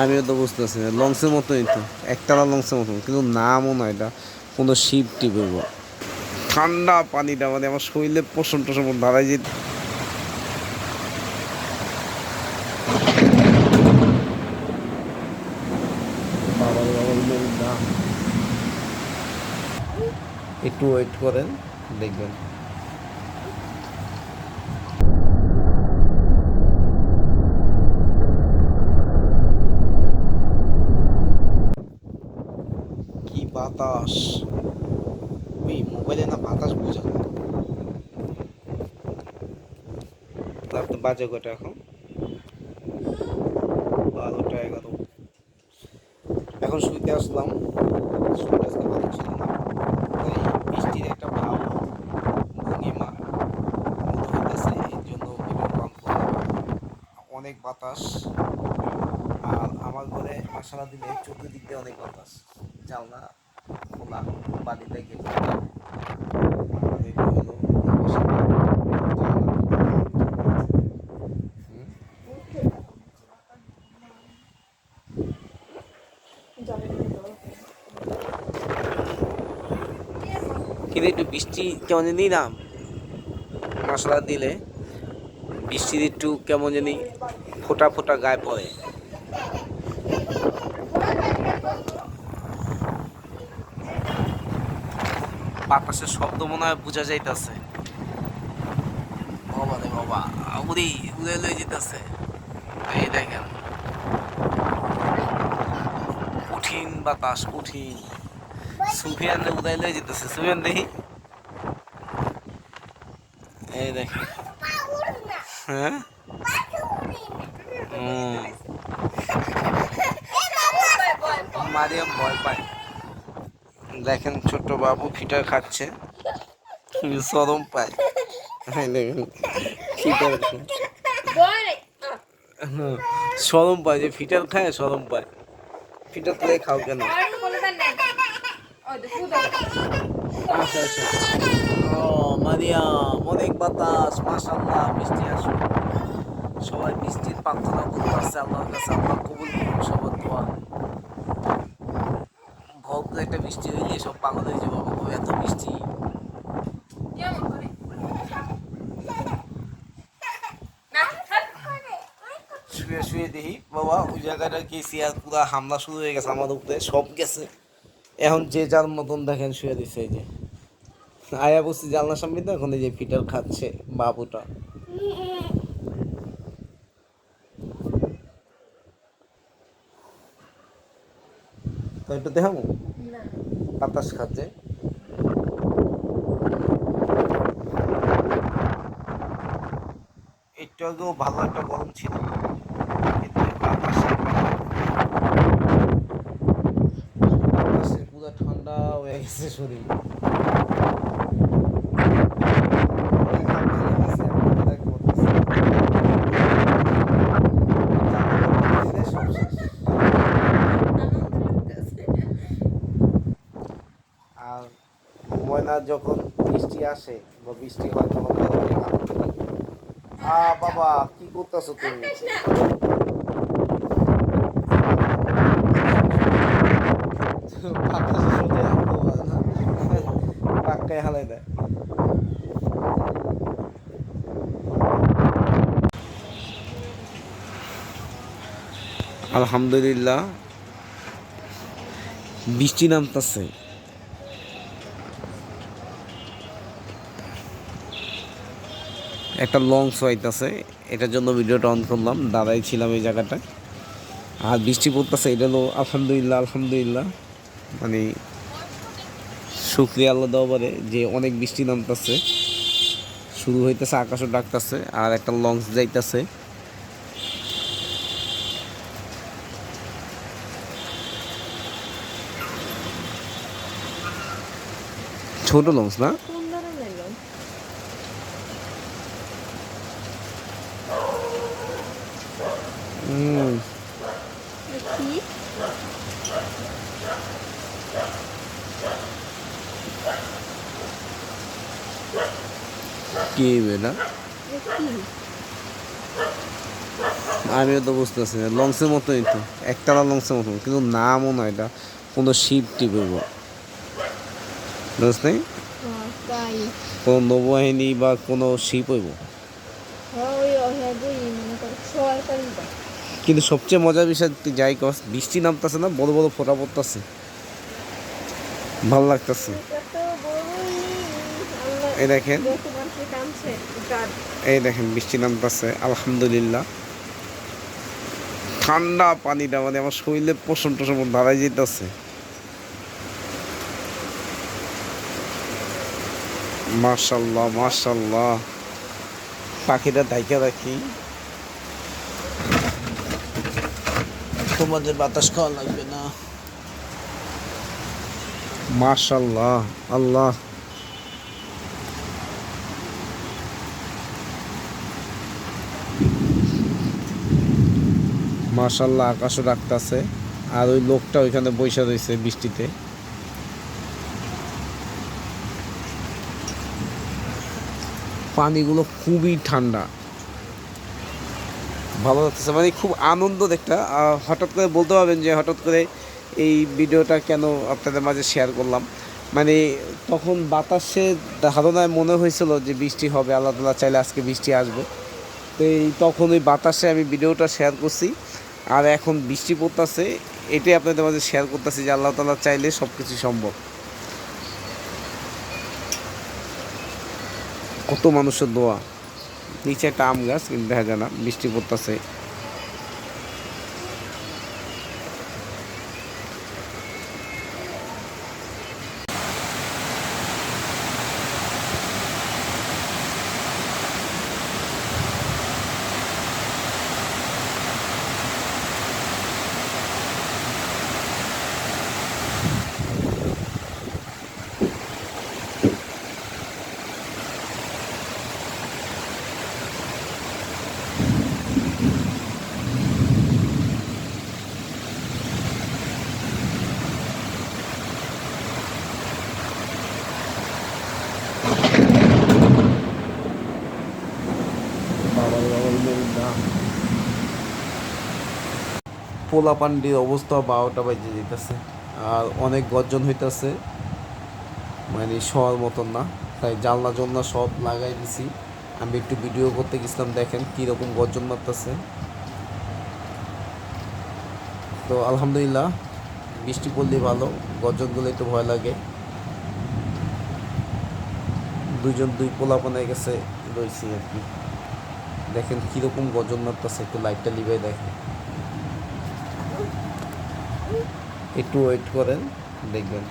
আমিও তো বুঝতেছি না। লঞ্চের মতোই তো একতলা লঞ্চের মতো কিন্তু নামও না এটা। কোনো শিপ টিপের ঠান্ডা পানিটা মানে আমার শরীরে পোষণ টোষণ দাঁড়াই যে একটু ওয়েট করেন, দেখবেন কি বাতাস। ওই মোবাইলে না বাতাস বোঝা। রাত বাজে কটা এখন। বারোটা এগারো। এখন শুইতে আসলাম। না। বৃষ্টির একটা ভাব ভঙ্গিমা এর জন্য অনেক বাতাস। আর আমার ঘরে দিলে চতুর্দিক দিয়ে অনেক বাতাস। জানলা কিন্তু একটু বৃষ্টি কেমন জানি না? মশলা দিলে বৃষ্টির একটু কেমন জানি ফোটা ফোটা গায়ে পড়ে। বাতাসের শব্দ মনে হয় বোঝা যাইতেছে। বাবা রে বাবা উড়ি উড়ে লয়ে যেতেছে এই দেখেন। কঠিন বাতাস কঠিন। সুফিয়ান উদয় লয়ে যেতেছে সুফিয়ান দেখি এই দেখেন। হ্যাঁ? মারিয়াম ভয় পায়। দেখেন ছোট বাবু ফিটার খাচ্ছে। সরম পায় এই দেখেন ফিটার খায়। সরম পায় যে ফিটার খায়, সরম পায়। ফিটার তুলে খাও কেন? আচ্ছা আচ্ছা। ও, মারিয়াম, অনেক বাতাস মাশাল্লাহ বৃষ্টি আসুক সবাই বৃষ্টির প্রার্থনা করতেছে, আল্লাহর কাছে আল্লাহ কবুল করুন সবার দোয়া। ভদ্র একটা বৃষ্টি হইলে সব পাগল হয়ে যাব এত বৃষ্টি। শুয়ে শুয়ে দেখি, বাবা, ওই জায়গাটা গেছি আর পুরো হামলা শুরু হয়ে গেছে আমার উপরে, সব গেছে। এখন যে যার মতন দেখেন শুয়ে দিছে এই যে। আয়া বসছি জানলার সামনে তো এখন যে ফিটার খাচ্ছে বাবুটা। তো একটু দেখাবো? বাতাস খাচ্ছে। একটু আগেও ভালো একটা গরম ছিল। কিন্তু বাতাসে বাতাসে পুরো ঠান্ডা হয়ে গেছে শরীর অনেক হাত ভেঙে গেছে, এখন অনেক করতেছে। জামা কাপড় দিলে সব শেষ। আর ময়না যখন বৃষ্টি আসে, বা বৃষ্টি হয় তখন। আ, বাবা, কি করতেছো তুমি? হালাই দেয়। আলহামদুলিল্লাহ, বৃষ্টি নামতেছে। একটা লং সোয়াইতেছে এটার জন্য ভিডিওটা অন করলাম, দাঁড়াই ছিলাম এই জায়গাটায়। আর বৃষ্টি পড়তেছে এটা হলো আলহামদুলিল্লাহ আলহামদুলিল্লাহ। মানে শুক্রিয়া আল্লাহ দরবারে যে অনেক বৃষ্টি নামতেছে। শুরু হইতেছে, আকাশও ডাকতেছে, আর একটা লঞ্চ যাইতেছে। ছোট লঞ্চ না? হুম কি কি আমিও তো বুঝতেছি না লঞ্চের মতোই তো একতলা লঞ্চের মতন কিন্তু নামও না এটা কোনো শিপ টিপেব বুঝলি? হ্যাঁ কোনো নৌবাহিনী বা কোনো শিপ হইব? কিন্তু সবচেয়ে মজার বিষয় যাই কস, বৃষ্টি নামতেছে না, বড় বড় ফোটা পড়তেছে। ভালো লাগতেছে। এই দেখেন। এই দেখেন, বৃষ্টি নামতেছে, আলহামদুলিল্লাহ। ঠান্ডা পানিটা মানে আমার শরীরে পোষণ টোষণ দাঁড়াই যেতেছে। মার্শাল্লাহ মার্শাল্লাহ পাখিটা দাইকা রাখি তোমাদের বাতাস খাওয়া লাগবে না। মার্শাল্লাহ আল্লাহ। মার্শাল্লাহ আকাশও রাখতেছে আর ওই লোকটা ওইখানে বৈশা রয়েছে বৃষ্টিতে। পানিগুলো খুবই ঠান্ডা। ভালো লাগতেছে মানে খুব আনন্দ একটা হঠাৎ করে বলতে পারবেন যে হঠাৎ করে এই ভিডিওটা কেন আপনাদের মাঝে শেয়ার করলাম? মানে তখন বাতাসে ধারণায় মনে হয়েছিল যে বৃষ্টি হবে, আল্লাহ তালা চাইলে আজকে বৃষ্টি আসবে। তো এই তখন ওই বাতাসে আমি ভিডিওটা শেয়ার করছি। আর এখন বৃষ্টি পড়তেছে, এটাই আপনাদের মাঝে শেয়ার করতেছি যে আল্লাহ তালা চাইলে সব কিছু সম্ভব। কত মানুষের দোয়া। নিচে একটা আম গাছ কিন্তু দেখা যায় না বৃষ্টি পড়তেছে। পোলা পান্ডির অবস্থা বারোটা বাজে যেতেছে। আর অনেক গর্জন হইতেছে। মানে শোয়ার মতন না। তাই জানলা জলনা সব লাগাই দিছি। আমি একটু ভিডিও করতে গেছিলাম, দেখেন কীরকম গর্জন মারতেছে। তো আলহামদুলিল্লাহ, বৃষ্টি পড়লে ভালো, গর্জনগুলো একটু ভয় লাগে। দুজন দুই পোলা পানে গেছে রয়েছি আর কি। দেখেন কীরকম গজন মারতেছে, একটু লাইটটা লিভে দেখেন। একটু ওয়েট করেন দেখবেন।